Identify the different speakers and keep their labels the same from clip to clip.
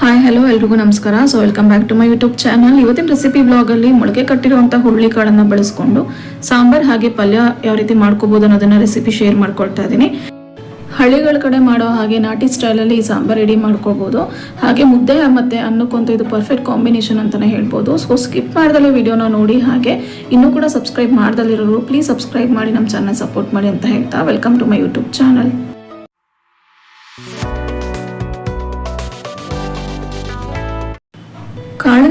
Speaker 1: Hi hello ಎಲ್ರಿಗೂ ನಮಸ್ಕಾರ. So welcome back to my YouTube channel ಇವತ್ತಿನ ರೆಸಿಪಿ ಬ್ಲಾಗಲ್ಲಿ ಮೊಳಕೆ ಕಟ್ಟಿರುವಂಥ ಹುರುಳಿ ಕಾಳನ್ನು ಬಳಸ್ಕೊಂಡು ಸಾಂಬಾರ್ ಹಾಗೆ ಪಲ್ಯ ಯಾವ ರೀತಿ ಮಾಡ್ಕೋಬೋದು ಅನ್ನೋದನ್ನ ರೆಸಿಪಿ ಶೇರ್ ಮಾಡ್ಕೊಳ್ತಾ ಇದ್ದೀನಿ. ಹಳ್ಳಿಗಳ ಕಡೆ ಮಾಡೋ ಹಾಗೆ ನಾಟಿ ಸ್ಟೈಲಲ್ಲಿ ಈ ಸಾಂಬಾರ್ ರೆಡಿ ಮಾಡ್ಕೋಬೋದು. ಹಾಗೆ ಮುದ್ದೆ ಮತ್ತು ಅನ್ನಕ್ಕಂತೂ ಇದು ಪರ್ಫೆಕ್ಟ್ ಕಾಂಬಿನೇಷನ್ ಅಂತಲೇ ಹೇಳ್ಬೋದು. ಸೊ ಸ್ಕಿಪ್ ಮಾಡ್ದಲ್ಲೇ ವಿಡಿಯೋನ ನೋಡಿ. ಹಾಗೆ ಇನ್ನೂ ಕೂಡ ಸಬ್ಸ್ಕ್ರೈಬ್ ಮಾಡ್ದಲ್ಲಿರೋರು ಪ್ಲೀಸ್ ಸಬ್ಸ್ಕ್ರೈಬ್ ಮಾಡಿ ನಮ್ಮ ಚಾನಲ್ ಸಪೋರ್ಟ್ ಮಾಡಿ ಅಂತ ಹೇಳ್ತಾ welcome to my YouTube channel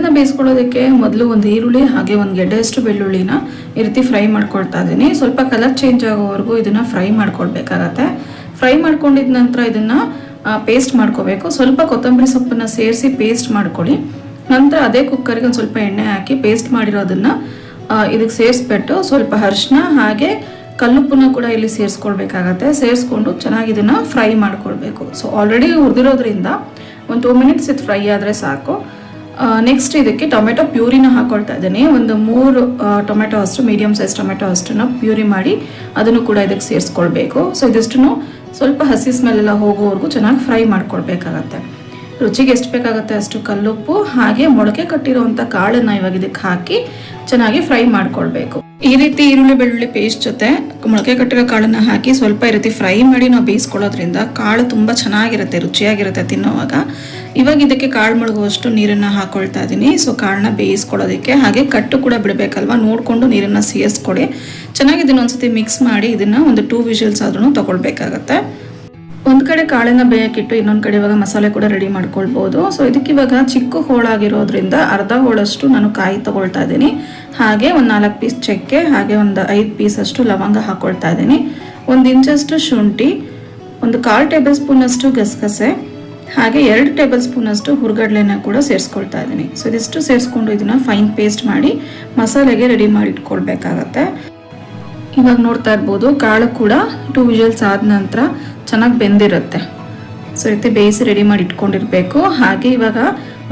Speaker 1: ಕಾಳನ್ನ ಬೇಯಿಸ್ಕೊಳ್ಳೋದಕ್ಕೆ ಮೊದಲು ಒಂದು ಈರುಳ್ಳಿ, ಹಾಗೆ ಒಂದು ಗೆಡ್ಡೆಯಷ್ಟು ಬೆಳ್ಳುಳ್ಳಿನ ಈ ರೀತಿ ಫ್ರೈ ಮಾಡ್ಕೊಳ್ತಾ ಇದ್ದೀನಿ. ಸ್ವಲ್ಪ ಕಲರ್ ಚೇಂಜ್ ಆಗೋವರೆಗೂ ಇದನ್ನ ಫ್ರೈ ಮಾಡ್ಕೊಳ್ಬೇಕಾಗತ್ತೆ. ಫ್ರೈ ಮಾಡ್ಕೊಂಡಿದ ನಂತರ ಇದನ್ನ ಪೇಸ್ಟ್ ಮಾಡ್ಕೋಬೇಕು. ಸ್ವಲ್ಪ ಕೊತ್ತಂಬರಿ ಸೊಪ್ಪನ್ನ ಸೇರಿಸಿ ಪೇಸ್ಟ್ ಮಾಡ್ಕೊಳ್ಳಿ. ನಂತರ ಅದೇ ಕುಕ್ಕರ್ಗೆ ಒಂದು ಸ್ವಲ್ಪ ಎಣ್ಣೆ ಹಾಕಿ ಪೇಸ್ಟ್ ಮಾಡಿರೋದನ್ನು ಇದಕ್ಕೆ ಸೇರಿಸ್ಬಿಟ್ಟು ಸ್ವಲ್ಪ ಅರಿಶಿನ ಹಾಗೆ ಕಲ್ಲುಪ್ಪನ್ನ ಕೂಡ ಇಲ್ಲಿ ಸೇರಿಸ್ಕೊಳ್ಬೇಕಾಗತ್ತೆ. ಸೇರಿಸ್ಕೊಂಡು ಚೆನ್ನಾಗಿ ಇದನ್ನ ಫ್ರೈ ಮಾಡ್ಕೊಳ್ಬೇಕು. ಸೊ ಆಲ್ರೆಡಿ ಹುರಿದಿರೋದ್ರಿಂದ ಒಂದು ಟೂ ಮಿನಿಟ್ಸ್ ಇದು ಫ್ರೈ ಆದರೆ ಸಾಕು. ನೆಕ್ಸ್ಟ್ ಇದಕ್ಕೆ ಟೊಮೆಟೊ ಪ್ಯೂರಿನ ಹಾಕೊಳ್ತಾ ಇದ್ದೀನಿ. ಒಂದು ಮೂರು ಟೊಮೆಟೊ ಅಷ್ಟು ಮೀಡಿಯಮ್ ಸೈಜ್ ಟೊಮೆಟೊ ಅಷ್ಟನ್ನು ಪ್ಯೂರಿ ಮಾಡಿ ಅದನ್ನು ಕೂಡ ಇದಕ್ಕೆ ಸೇರಿಸ್ಕೊಳ್ಬೇಕು. ಸೊ ಇದಿಷ್ಟು ಸ್ವಲ್ಪ ಹಸಿ ಸ್ಮೆಲ್ ಎಲ್ಲ ಹೋಗೋವರೆಗೂ ಚೆನ್ನಾಗಿ ಫ್ರೈ ಮಾಡ್ಕೊಳ್ಬೇಕಾಗತ್ತೆ. ರುಚಿಗೆ ಎಷ್ಟು ಬೇಕಾಗುತ್ತೆ ಅಷ್ಟು ಕಲ್ಲುಪ್ಪು, ಹಾಗೆ ಮೊಳಕೆ ಕಟ್ಟಿರುವಂಥ ಕಾಳನ್ನು ಇವಾಗ ಇದಕ್ಕೆ ಹಾಕಿ ಚೆನ್ನಾಗಿ ಫ್ರೈ ಮಾಡ್ಕೊಳ್ಬೇಕು. ಈ ರೀತಿ ಈರುಳ್ಳಿ ಬೆಳ್ಳುಳ್ಳಿ ಪೇಸ್ಟ್ ಜೊತೆ ಮೊಳಕೆ ಕಟ್ಟಿರೋ ಕಾಳನ್ನ ಹಾಕಿ ಸ್ವಲ್ಪ ಈ ರೀತಿ ಫ್ರೈ ಮಾಡಿ ನಾವು ಬೇಯಿಸ್ಕೊಳ್ಳೋದ್ರಿಂದ ಕಾಳು ತುಂಬ ಚೆನ್ನಾಗಿರುತ್ತೆ, ರುಚಿಯಾಗಿರುತ್ತೆ ತಿನ್ನೋವಾಗ. ಇವಾಗ ಇದಕ್ಕೆ ಕಾಳು ಮುಳುಗುವಷ್ಟು ನೀರನ್ನು ಹಾಕೊಳ್ತಾ ಇದ್ದೀನಿ ಸೊ ಕಾಳನ್ನ ಬೇಯಿಸ್ಕೊಳ್ಳೋದಕ್ಕೆ ಹಾಗೆ ಕಟ್ಟು ಕೂಡ ಬಿಡಬೇಕಲ್ವಾ? ನೋಡಿಕೊಂಡು ನೀರನ್ನು ಸೇರಿಸ್ಕೊಡಿ. ಚೆನ್ನಾಗಿ ಇದನ್ನ ಒಂದ್ಸತಿ ಮಿಕ್ಸ್ ಮಾಡಿ ಇದನ್ನ ಒಂದು ಟೂ ವಿಷಲ್ಸ್ ಆದ್ರೂ ತಗೊಳ್ಬೇಕಾಗತ್ತೆ. ಒಂದು ಕಡೆ ಕಾಳನ್ನು ಬೇಯಕ್ಕಿಟ್ಟು ಇನ್ನೊಂದು ಕಡೆ ಇವಾಗ ಮಸಾಲೆ ಕೂಡ ರೆಡಿ ಮಾಡ್ಕೊಳ್ಬೋದು. ಸೊ ಇದಕ್ಕೆ ಇವಾಗ ಚಿಕ್ಕ ಹೋಳಾಗಿರೋದ್ರಿಂದ ಅರ್ಧ ಹೋಳಷ್ಟು ನಾನು ಕಾಯಿ ತಗೊಳ್ತಾ ಇದ್ದೀನಿ. ಹಾಗೆ ಒಂದು ನಾಲ್ಕು ಪೀಸ್ ಚಕ್ಕೆ, ಹಾಗೆ ಒಂದು ಐದು ಪೀಸ್ ಅಷ್ಟು ಲವಂಗ ಹಾಕೊಳ್ತಾ ಇದ್ದೀನಿ. ಒಂದು ಇಂಚಷ್ಟು ಶುಂಠಿ, ಒಂದು ಕಾಲು ಟೇಬಲ್ ಸ್ಪೂನ್ ಅಷ್ಟು ಗಸಗಸೆ, ಹಾಗೆ ಎರಡು ಟೇಬಲ್ ಸ್ಪೂನ್ ಅಷ್ಟು ಹುರ್ಗಡ್ಲೆನ ಕೂಡ ಸೇರಿಸ್ಕೊಳ್ತಾ ಇದ್ದೀನಿ. ಸೊ ಇದಿಷ್ಟು ಸೇರಿಸ್ಕೊಂಡು ಇದನ್ನ ಫೈನ್ ಪೇಸ್ಟ್ ಮಾಡಿ ಮಸಾಲೆಗೆ ರೆಡಿ ಮಾಡಿ ಇಟ್ಕೊಳ್ಬೇಕಾಗತ್ತೆ ಇವಾಗ ನೋಡ್ತಾ ಇರ್ಬೋದು, ಕಾಳು ಕೂಡ ಟೂ ವಿಜಲ್ಸ್ ಆದ ನಂತರ ಚೆನ್ನಾಗಿ ಬೆಂದಿರುತ್ತೆ. ಸೊ ರೀತಿ ಬೇಯಿಸಿ ರೆಡಿ ಮಾಡಿ ಇಟ್ಕೊಂಡಿರಬೇಕು. ಹಾಗೆ ಇವಾಗ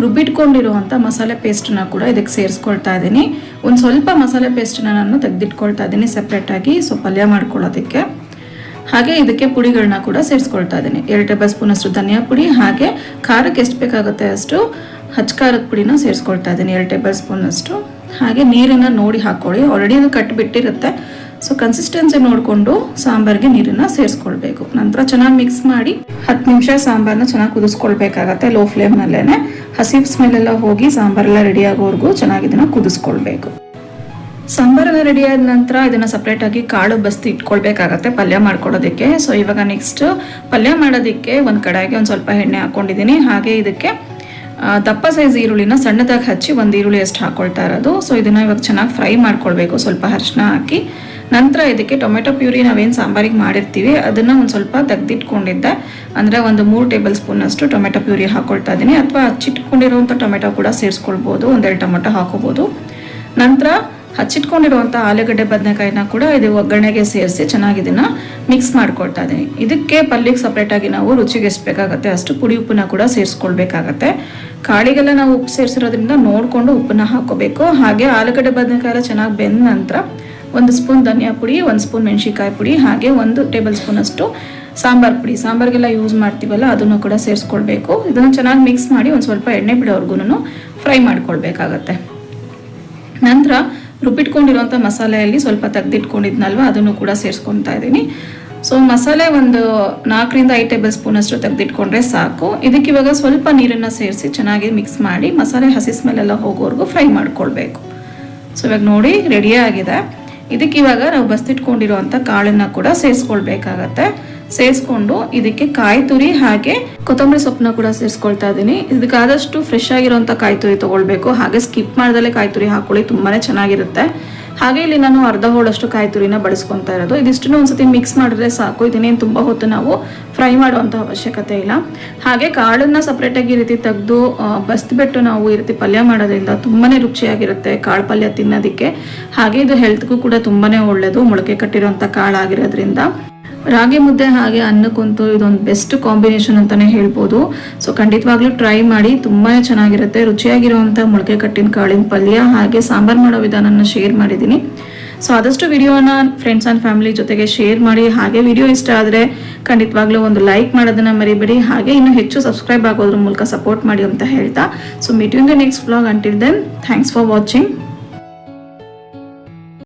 Speaker 1: ರುಬ್ಬಿಟ್ಕೊಂಡಿರುವಂಥ ಮಸಾಲೆ ಪೇಸ್ಟನ್ನ ಕೂಡ ಇದಕ್ಕೆ ಸೇರಿಸ್ಕೊಳ್ತಾ ಇದ್ದೀನಿ. ಒಂದು ಸ್ವಲ್ಪ ಮಸಾಲೆ ಪೇಸ್ಟನ್ನ ನಾನು ತೆಗೆದಿಟ್ಕೊಳ್ತಾ ಇದ್ದೀನಿ ಸಪ್ರೇಟಾಗಿ ಸೊ ಪಲ್ಯ ಮಾಡ್ಕೊಳ್ಳೋದಕ್ಕೆ. ಹಾಗೆ ಇದಕ್ಕೆ ಪುಡಿಗಳನ್ನ ಕೂಡ ಸೇರಿಸ್ಕೊಳ್ತಾ ಇದ್ದೀನಿ. ಎರಡು ಟೇಬಲ್ ಸ್ಪೂನ್ ಅಷ್ಟು ಧನಿಯಾ ಪುಡಿ, ಹಾಗೆ ಖಾರಕ್ಕೆ ಎಷ್ಟು ಬೇಕಾಗುತ್ತೆ ಅಷ್ಟು ಹಚ್ಕಾರದ ಪುಡಿನ ಸೇರಿಸ್ಕೊಳ್ತಾ ಇದ್ದೀನಿ. ಎರಡು ಟೇಬಲ್ ಸ್ಪೂನ್ ಅಷ್ಟು. ಹಾಗೆ ನೀರನ್ನು ನೋಡಿ ಹಾಕ್ಕೊಳ್ಳಿ ಆಲ್ರೆಡಿ ಅದು ಕಟ್ಟಿಬಿಟ್ಟಿರುತ್ತೆ ಸೊ ಕನ್ಸಿಸ್ಟೆನ್ಸಿ ನೋಡಿಕೊಂಡು ಸಾಂಬಾರ್ಗೆ ನೀರನ್ನ ಸೇರಿಸ್ಕೊಳ್ಬೇಕು. ನಂತರ ಚೆನ್ನಾಗಿ ಮಿಕ್ಸ್ ಮಾಡಿ ಹತ್ತು ನಿಮಿಷ ಸಾಂಬಾರ್ನ ಚೆನ್ನಾಗಿ ಕುದಿಸ್ಕೊಳ್ಬೇಕಾಗತ್ತೆ ಲೋ ಫ್ಲೇಮ್ನಲ್ಲೇ ಹಸಿ ಸ್ಮೆಲ್ ಎಲ್ಲ ಹೋಗಿ ಸಾಂಬಾರೆಲ್ಲ ರೆಡಿ ಆಗೋವರೆಗೂ ಚೆನ್ನಾಗಿ ಇದನ್ನ ಕುದಿಸ್ಕೊಳ್ಬೇಕು. ಸಾಂಬಾರೆಲ್ಲ ರೆಡಿ ಆದ ನಂತರ ಇದನ್ನ ಸಪ್ರೇಟಾಗಿ ಕಾಳು ಬಸ್ತಿ ಇಟ್ಕೊಳ್ಬೇಕಾಗತ್ತೆ ಪಲ್ಯ ಮಾಡ್ಕೊಡೋದಕ್ಕೆ ಸೊ ಇವಾಗ ನೆಕ್ಸ್ಟ್ ಪಲ್ಯ ಮಾಡೋದಕ್ಕೆ ಒಂದು ಕಡಾಯಿಗೆ ಒಂದು ಸ್ವಲ್ಪ ಎಣ್ಣೆ ಹಾಕ್ಕೊಂಡಿದ್ದೀನಿ ಹಾಗೆ ಇದಕ್ಕೆ ದಪ್ಪ ಸೈಜ್ ಈರುಳ್ಳಿನ ಸಣ್ಣದಾಗಿ ಹಚ್ಚಿ ಒಂದು ಈರುಳ್ಳಿ ಅಷ್ಟು ಹಾಕ್ಕೊಳ್ತಾ ಇರೋದು. ಸೊ ಇದನ್ನ ಇವಾಗ ಚೆನ್ನಾಗಿ ಫ್ರೈ ಮಾಡ್ಕೊಳ್ಬೇಕು. ಸ್ವಲ್ಪ ಅರಿಶಿನ ಹಾಕಿ. ನಂತರ ಇದಕ್ಕೆ ಟೊಮೆಟೊ ಪ್ಯೂರಿ ನಾವೇನು ಸಾಂಬಾರಿಗೆ ಮಾಡಿರ್ತೀವಿ, ಅದನ್ನು ಒಂದು ಸ್ವಲ್ಪ ತೆಗ್ದಿಟ್ಕೊಂಡಿದ್ದೆ. ಅಂದರೆ ಒಂದು ಮೂರು ಟೇಬಲ್ ಸ್ಪೂನಷ್ಟು ಟೊಮೆಟೊ ಪ್ಯೂರಿ ಹಾಕೊಳ್ತಾ ಇದ್ದೀನಿ ಅಥವಾ ಹಚ್ಚಿಟ್ಕೊಂಡಿರುವಂಥ ಟೊಮೆಟೊ ಕೂಡ ಸೇರಿಸ್ಕೊಳ್ಬೋದು ಒಂದೆರಡು ಟೊಮೆಟೊ ಹಾಕೋಬೋದು. ನಂತರ ಹಚ್ಚಿಟ್ಕೊಂಡಿರುವಂಥ ಆಲೂಗಡ್ಡೆ ಬದನೆಕಾಯಿನ ಕೂಡ ಇದು ಒಗ್ಗರಣೆಗೆ ಸೇರಿಸಿ ಚೆನ್ನಾಗಿ ಇದನ್ನು ಮಿಕ್ಸ್ ಮಾಡ್ಕೊಳ್ತಾ ಇದ್ದೀನಿ ಇದಕ್ಕೆ ಪಲ್ಯಕ್ಕೆ ಸಪ್ರೇಟಾಗಿ ನಾವು ರುಚಿಗೆ ಎಷ್ಟು ಬೇಕಾಗುತ್ತೆ ಅಷ್ಟು ಪುಡಿ ಉಪ್ಪನ್ನ ಕೂಡ ಸೇರಿಸ್ಕೊಳ್ಬೇಕಾಗತ್ತೆ. ಕಾಳಿಗೆಲ್ಲ ನಾವು ಉಪ್ಪು ಸೇರಿಸಿರೋದ್ರಿಂದ ನೋಡಿಕೊಂಡು ಉಪ್ಪನ್ನ ಹಾಕೋಬೇಕು. ಹಾಗೆ ಆಲೂಗಡ್ಡೆ ಬದನೆಕಾಯಿ ಚೆನ್ನಾಗಿ ಬೆಂದ ನಂತರ ಒಂದು ಸ್ಪೂನ್ ಧನಿಯಾ ಪುಡಿ, ಒಂದು ಸ್ಪೂನ್ ಮೆಣಸಿಕಾಯಿ ಪುಡಿ, ಹಾಗೆ ಒಂದು ಟೇಬಲ್ ಸ್ಪೂನಷ್ಟು ಸಾಂಬಾರ್ ಪುಡಿ. ಸಾಂಬಾರ್ಗೆಲ್ಲ ಯೂಸ್ ಮಾಡ್ತೀವಲ್ಲ, ಅದನ್ನು ಕೂಡ ಸೇರಿಸ್ಕೊಳ್ಬೇಕು. ಇದನ್ನು ಚೆನ್ನಾಗಿ ಮಿಕ್ಸ್ ಮಾಡಿ ಒಂದು ಸ್ವಲ್ಪ ಎಣ್ಣೆ ಬಿಡೋವರೆಗೂ ಫ್ರೈ ಮಾಡ್ಕೊಳ್ಬೇಕಾಗತ್ತೆ. ನಂತರ ರುಬ್ಬಿಟ್ಕೊಂಡಿರುವಂಥ ಮಸಾಲೆಯಲ್ಲಿ ಸ್ವಲ್ಪ ತೆಗೆದಿಟ್ಕೊಂಡಿದ್ನಲ್ವ, ಅದನ್ನು ಕೂಡ ಸೇರಿಸ್ಕೊತಾ ಇದ್ದೀನಿ. ಸೊ ಮಸಾಲೆ ಒಂದು ನಾಲ್ಕರಿಂದ ಐದು ಟೇಬಲ್ ಸ್ಪೂನ್ ಅಷ್ಟು ತೆಗೆದಿಟ್ಕೊಂಡ್ರೆ ಸಾಕು. ಇದಕ್ಕೆ ಇವಾಗ ಸ್ವಲ್ಪ ನೀರನ್ನು ಸೇರಿಸಿ ಚೆನ್ನಾಗಿ ಮಿಕ್ಸ್ ಮಾಡಿ ಮಸಾಲೆ ಹಸಿ ಸ್ಮೆಲ್ ಎಲ್ಲ ಹೋಗೋವರೆಗೂ ಫ್ರೈ ಮಾಡ್ಕೊಳ್ಬೇಕು. ಸೊ ಇವಾಗ ನೋಡಿ ರೆಡಿಯೇ ಆಗಿದೆ. ಇದಕ್ಕೆ ಇವಾಗ ನಾವು ಬಸ್ತಿಟ್ಕೊಂಡಿರುವಂಥ ಕಾಳನ್ನ ಕೂಡ ಸೇರಿಸ್ಕೊಳ್ಬೇಕಾಗತ್ತೆ. ಸೇರಿಸ್ಕೊಂಡು ಇದಕ್ಕೆ ಕಾಯಿ ತುರಿ ಹಾಗೆ ಕೊತ್ತಂಬರಿ ಸೊಪ್ಪನ್ನ ಕೂಡ ಸೇರಿಸ್ಕೊಳ್ತಾ ಇದ್ದೀನಿ. ಇದಕ್ಕಾದಷ್ಟು ಫ್ರೆಶ್ ಆಗಿರುವಂಥ ಕಾಯಿ ತುರಿ ತಗೊಳ್ಬೇಕು. ಹಾಗೆ ಸ್ಕಿಪ್ ಮಾಡ್ದಲೇ ಕಾಯಿ ತುರಿ ಹಾಕೊಳ್ಳಿ, ತುಂಬಾನೇ ಚೆನ್ನಾಗಿರುತ್ತೆ. ಹಾಗೆ ಇಲ್ಲಿ ನಾನು ಅರ್ಧ ಹೋಳಷ್ಟು ಕಾಯಿ ತುರಿನ ಬಳಸ್ಕೊತಾ ಇರೋದು. ಇದಿಷ್ಟನ್ನು ಒಂದ್ಸತಿ ಮಿಕ್ಸ್ ಮಾಡಿದ್ರೆ ಸಾಕು. ಇದನ್ನೇನು ತುಂಬ ಹೊತ್ತು ನಾವು ಫ್ರೈ ಮಾಡುವಂಥ ಅವಶ್ಯಕತೆ ಇಲ್ಲ. ಹಾಗೆ ಕಾಳನ್ನ ಸಪ್ರೇಟಾಗಿ ಈ ರೀತಿ ತೆಗೆದು ಬಸ್ಬಿಟ್ಟು ನಾವು ಈ ರೀತಿ ಪಲ್ಯ ಮಾಡೋದ್ರಿಂದ ತುಂಬಾನೇ ರುಚಿಯಾಗಿರುತ್ತೆ ಕಾಳು ಪಲ್ಯ ತಿನ್ನೋದಕ್ಕೆ. ಹಾಗೆ ಇದು ಹೆಲ್ತ್ಗೂ ಕೂಡ ತುಂಬಾನೇ ಒಳ್ಳೆಯದು ಮೊಳಕೆ ಕಟ್ಟಿರುವಂಥ ಕಾಳಾಗಿರೋದ್ರಿಂದ ರಾಗಿ ಮುದ್ದೆ ಹಾಗೆ ಅನ್ನಕ್ಕಂತೂ ಇದೊಂದು ಬೆಸ್ಟ್ ಕಾಂಬಿನೇಷನ್ ಅಂತಾನೆ ಹೇಳ್ಬೋದು. ಸೊ ಖಂಡಿತವಾಗ್ಲೂ ಟ್ರೈ ಮಾಡಿ ತುಂಬಾ ಚೆನ್ನಾಗಿರುತ್ತೆ. ರುಚಿಯಾಗಿರುವಂಥ ಮೊಳಕೆ ಕಟ್ಟಿನ ಕಾಳಿನ ಪಲ್ಯ ಹಾಗೆ ಸಾಂಬಾರ್ ಮಾಡೋ ವಿಧಾನನ ಶೇರ್ ಮಾಡಿದ್ದೀನಿ. ಸೊ ಆದಷ್ಟು ವಿಡಿಯೋನ ಫ್ರೆಂಡ್ಸ್ ಆ್ಯಂಡ್ ಫ್ಯಾಮಿಲಿ ಜೊತೆಗೆ ಶೇರ್ ಮಾಡಿ, ಹಾಗೆ ವಿಡಿಯೋ ಇಷ್ಟ ಆದರೆ ಖಂಡಿತವಾಗ್ಲೂ ಒಂದು ಲೈಕ್ ಮಾಡೋದನ್ನ ಮರಿಬೇಡಿ. ಹಾಗೆ ಇನ್ನು ಹೆಚ್ಚು ಸಬ್ಸ್ಕ್ರೈಬ್ ಆಗೋದ್ರ ಮೂಲಕ ಸಪೋರ್ಟ್ ಮಾಡಿ ಅಂತ ಹೇಳ್ತಾ. So meeting the next vlog until then thanks for watching